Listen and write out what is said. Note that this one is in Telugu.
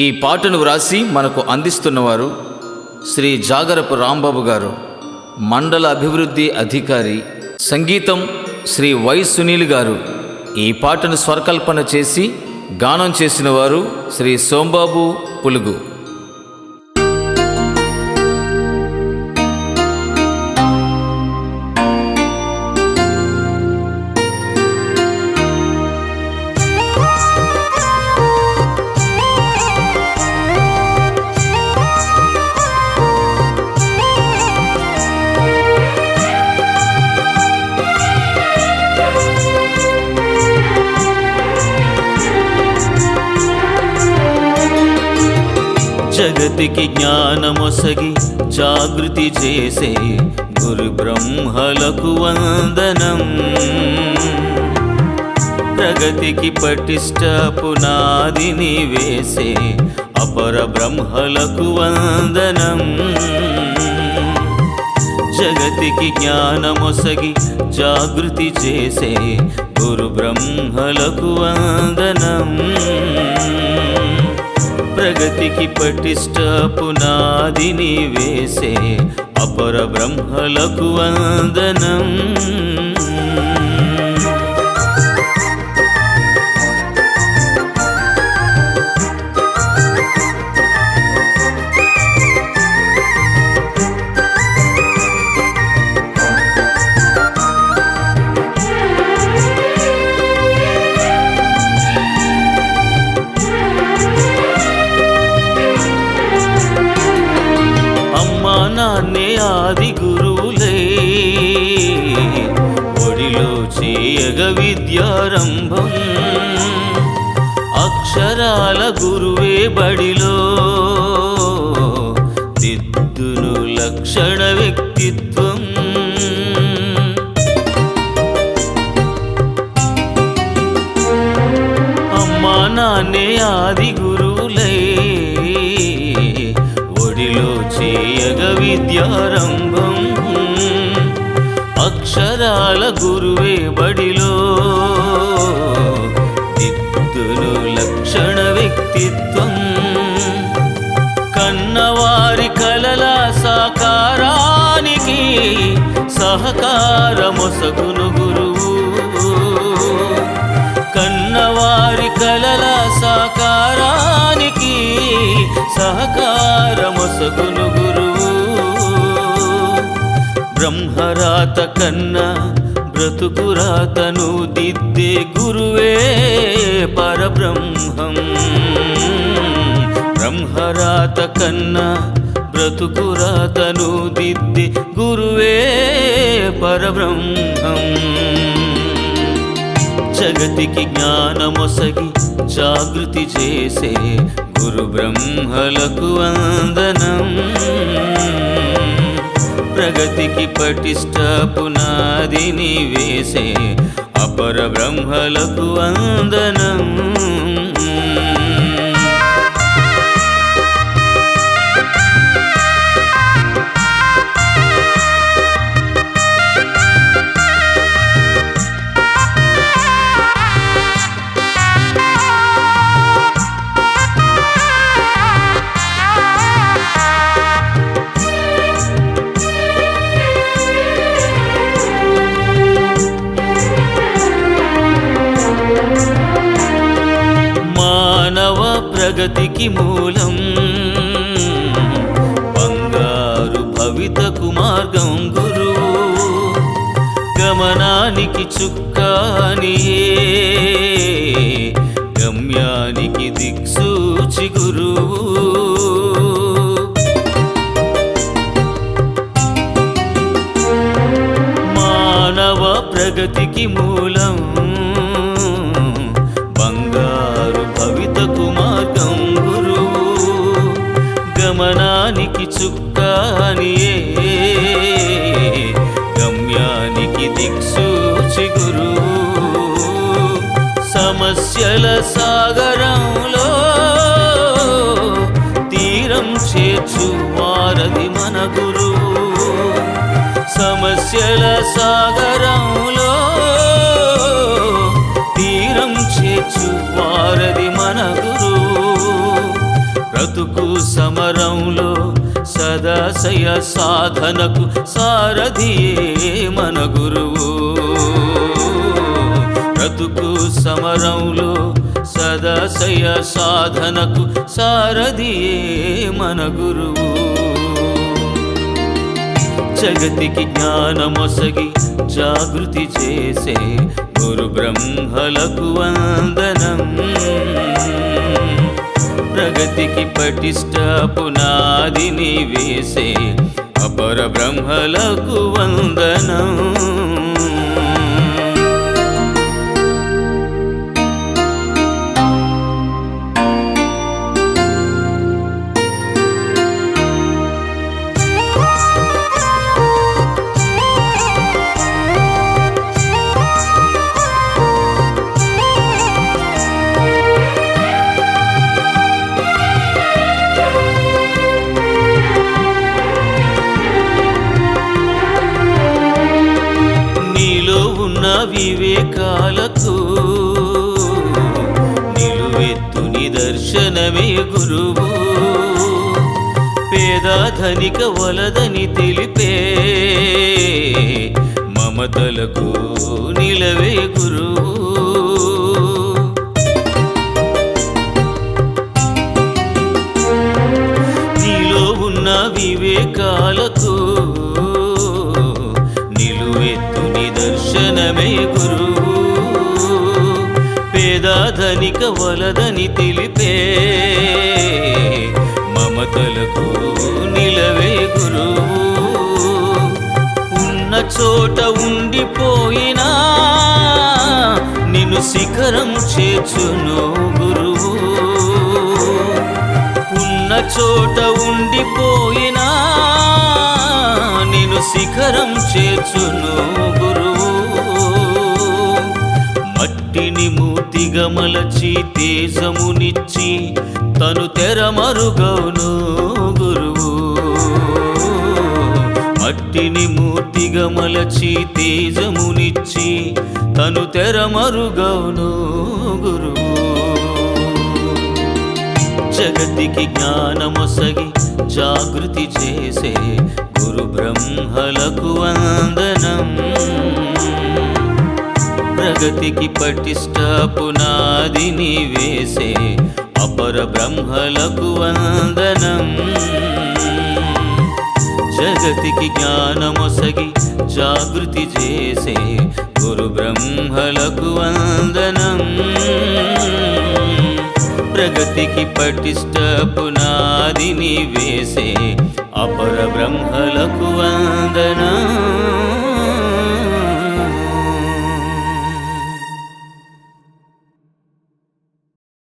ఈ పాటను వ్రాసి మనకు అందిస్తున్నవారు శ్రీ జాగరపు రాంబాబు గారు మండల అభివృద్ధి అధికారి సంగీతం శ్రీ వై సునీల్ గారు. ఈ పాటను స్వరకల్పన చేసి గానం చేసిన వారు శ్రీ సోంబాబు పులుగు. జగతికి జ్ఞానమొసగి జాగృతి చేసే గురు బ్రహ్మలకు వందనం. ప్రగతికి పటిష్ట పునాదిని వేసే అపర బ్రహ్మలకు వందనం. జగతికి జ్ఞానమొసగి జాగృతి చేసే గురు బ్రహ్మలకు వందనం. ప్రగతికి పటిష్ట పునాదిని వేసే అపర బ్రహ్మలకు వందనం. అమ్మా నాన్నే ఆది గురువులే. ఒడిలో చేయగ విద్యారంభం. అక్షరాల గురువే బడిలో. దిద్దును లక్షణ వ్యక్తిత్వం. అమ్మా నాన్నే ఆది చేయగ విద్యారంభం. అక్షరాల గురువే బడిలో. దిద్దులు లక్షణ వ్యక్తిత్వం. కన్నవారి కలల సాకారానికి సహకారమొసగును గురువు. కన్నవారి కలల సాకారానికి సహకారమొసగును గురువు బ్రహ్మరాత కన్నా బ్రతుకురాతను దిద్దే గురువే పరబ్రహ్మం. బ్రహ్మరాత కన్నా బ్రతుకురాతను దిద్దే గురువే పరబ్రహ్మం. జగతికి జ్ఞానమొసగి జాగృతి చేసే గురు బ్రహ్మలకు వందనం. ప్రగతికి పటిష్ట పునాదిని వేసే అపర బ్రహ్మలకు వందనం. ప్రగతికి మూలం. బంగారు భవితకు మార్గం గురువు గమనానికి చుక్కానియే. గమ్యానికి దిక్సూచి గురువు మానవ ప్రగతికి మూలం. యుక్తానియే గమ్యానికి దిక్సూచి గురు. సమస్యల సాగరంలో తీరం చేర్చు వారది మన గురువు సమస్యల సాగరంలో తీరం చేర్చు వారది మన గురువు బ్రతుకు సమ సదాశయ సాధనకు సారథియే మన గురువు. బ్రతుకు సమరంలో సదాశయ సాధనకు సారథియే మన గురువు. జగతికి జ్ఞానమొసగి జాగృతి చేసే గురు బ్రహ్మలకు వందనం. ప్రగతికి పటిష్ట పునాదిని వేసే అపర బ్రహ్మలకు వందనం. నిదర్శనమే గురువు. పేద ధనిక వలదని తెలిపే మమతలకు నిలవే గురువు. నీలో ఉన్న వివేకాలకు పేదాధనిక వలదని తెలిపే మమతలకు నిలవే గురువు. ఉన్న చోట ఉండిపోయినా నిన్ను శిఖరం చేర్చును గురువు. ఉన్న చోట ఉండిపోయినా నిన్ను శిఖరం చేర్చును గురువు. మూర్తిగా తేజమునిచ్చి తను తెరమరుగవును గురువు. మట్టిని మూర్తిగా మలచి తేజమునిచ్చి తను తెరమరుగవును గురువు. జగతికి జ్ఞానమొసగి జాగృతి చేసే గురు బ్రహ్మలకు వందనం. ప్రగతికి పటిష్ట పునాదిని వేసే అపర బ్రహ్మలకు వందనం. జగతికి జ్ఞానమొసగి జాగృతి చేసే గురు బ్రహ్మలకు వందనం. ప్రగతికి పటిష్ట పునాదిని వేసే అపర బ్రహ్మలకు వందనం.